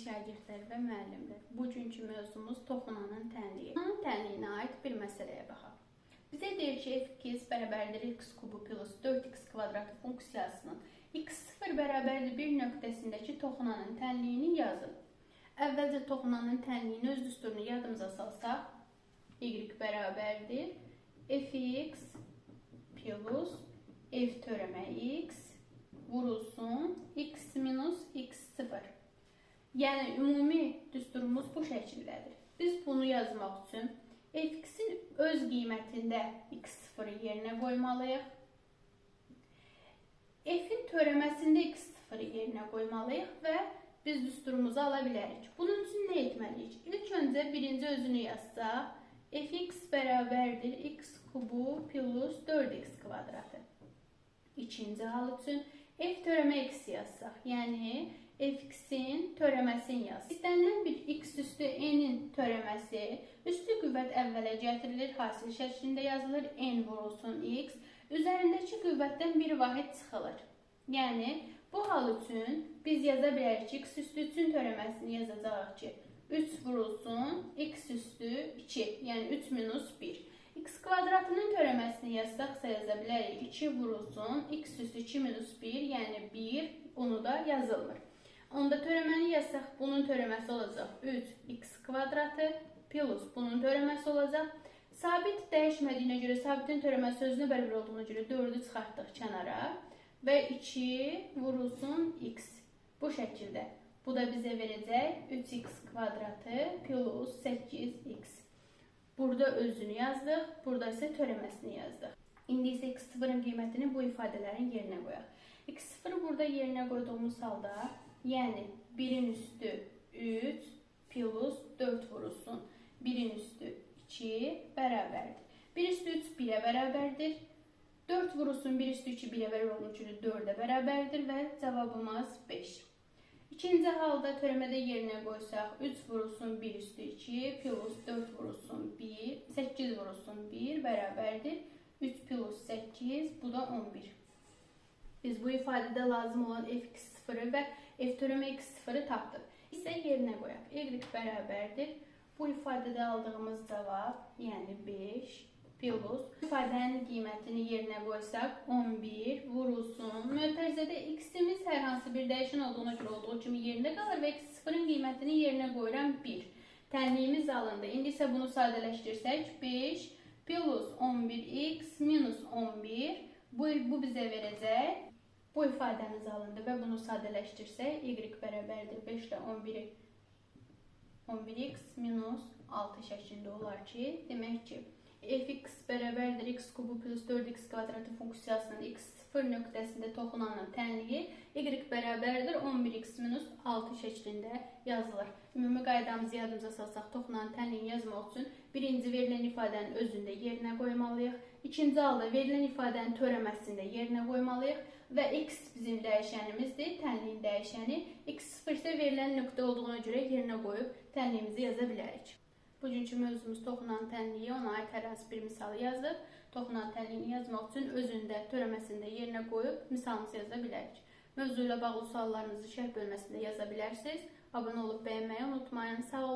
şagirdlər və müəllimlər. Bugünkü mövzumuz toxunanın tənliyi. Toxunanın tənliyinə aid bir məsələyə baxaq. Bizə deyir ki, f2 bərabərdir x kubu plus 4x kvadratı funksiyasının x0 bərabərdir 1 nöqtəsindəki toxunanın tənliyini yazın. Əvvəlcə toxunanın tənliyini öz düsturunu yadımıza salsaq, y bərabərdir fx plus f törəmə x vurulsun x minus x0. Yəni ümumi düsturumuz bu şəkildədir. Biz bunu yazmaq üçün f-in öz qiymətində x0-ı yerinə qoymalıyıq. F-in törəməsində x0-ı yerinə qoymalıyıq və biz düsturumuzu ala bilərik. Bunun üçün nə etməliyik? İlk öncə birinci özünü yazsaq, fx bərabərdir x kubu plus 4x kvadratı. İkinci hal üçün f törəmə x yazsaq, yəni fx-in törəməsini yaz. İstənilən bir x üstü n-in törəməsi üstü qüvvət əvvələ gətirilir, hasil şəklində yazılır, n vurulsun x, üzərindəki qüvvətdən bir vahid çıxılır. Yəni, bu hal üçün biz yaza bilərik ki, x üstü 3-ün törəməsini yazacağıq ki, 3 vurulsun x üstü 2, yəni 3 minus 1. x kvadratının törəməsini yazsaqsa yaza bilərik 2 vurulsun x üstü 2 minus 1, yəni 1, onu da yazılmır. Onda törəməni yazsaq, bunun törəməsi olacaq 3x kvadratı plus bunun törəməsi olacaq. Sabit dəyişmədiyinə görə sabitin törəməsi özünə bərabər olduğuna görə 4-ü çıxartdıq kənara və 2 vurulsun x. Bu şəkildə. Bu da bizə verəcək 3x kvadratı plus 8x. Burada özünü yazdıq, burada isə törəməsini yazdıq. İndi isə x0-ın qiymətini bu ifadələrin yerinə qoyaq. x0-ı burada yerinə qoyduğumuz halda Yəni 1-in üstü 3 plus 4 vurulsun. 1-in üstü 2 bərabərdir. 1 üstü 3 1-ə bərabərdir. 4 vurulsun 1 üstü 2 1-ə bərabər olduğu üçün 4-ə bərabərdir və cavabımız 5. İkinci halda törəmədə yerinə qoysaq 3 vurulsun 1 üstü 2 plus 4 vurulsun 1, 8 vurulsun 1 bərabərdir. 3 plus 8 bu da 11. Biz bu ifadədə lazım olan f2 və f törəmə x0-ı tapdıq. İsə yerinə qoyaq. y bərabərdir. Bu ifadədə aldığımız cavab, yəni 5 plus ifadənin qiymətini yerinə qoysaq 11 vurulsun. Mötərizədə x-imiz hər hansı bir dəyişən olduğuna görə olduğu kimi yerində qalır və x0-ın qiymətini yerinə qoyuram 1. Tənliyimiz alındı. İndi isə bunu sadələşdirsək 5 plus 11x minus 11 bu, bu bizə verəcək Bu ifadəmiz alındı və bunu sadələşdirsək, y bərabərdir 5 ilə 11-i 11x minus 6 şəklində olar ki, demək ki, fx bərabərdir x kubu plus 4x kvadratı funksiyasının x0 nöqtəsində toxunanın tənliyi y bərabərdir 11x minus 6 şəklində yazılır. Ümumi qaydamızı yadımıza salsaq, toxunanın tənliyini yazmaq üçün birinci verilən ifadənin özündə yerinə qoymalıyıq. İkinci halda verilən ifadənin törəməsində yerinə qoymalıyıq və x bizim dəyişənimizdir, tənliyin dəyişəni. x0 isə verilən nöqtə olduğuna görə yerinə qoyub tənliyimizi yaza bilərik. Bugünkü mövzumuz toxunan tənliyi, ona aid hər hansı bir misalı yazıb, toxunan tənliyini yazmaq üçün özündə, törəməsində yerinə qoyub misalımızı yaza bilərik. Mövzu ilə bağlı suallarınızı şərh bölməsində yaza bilərsiniz. Abunə olub bəyənməyi unutmayın. Sağ olun.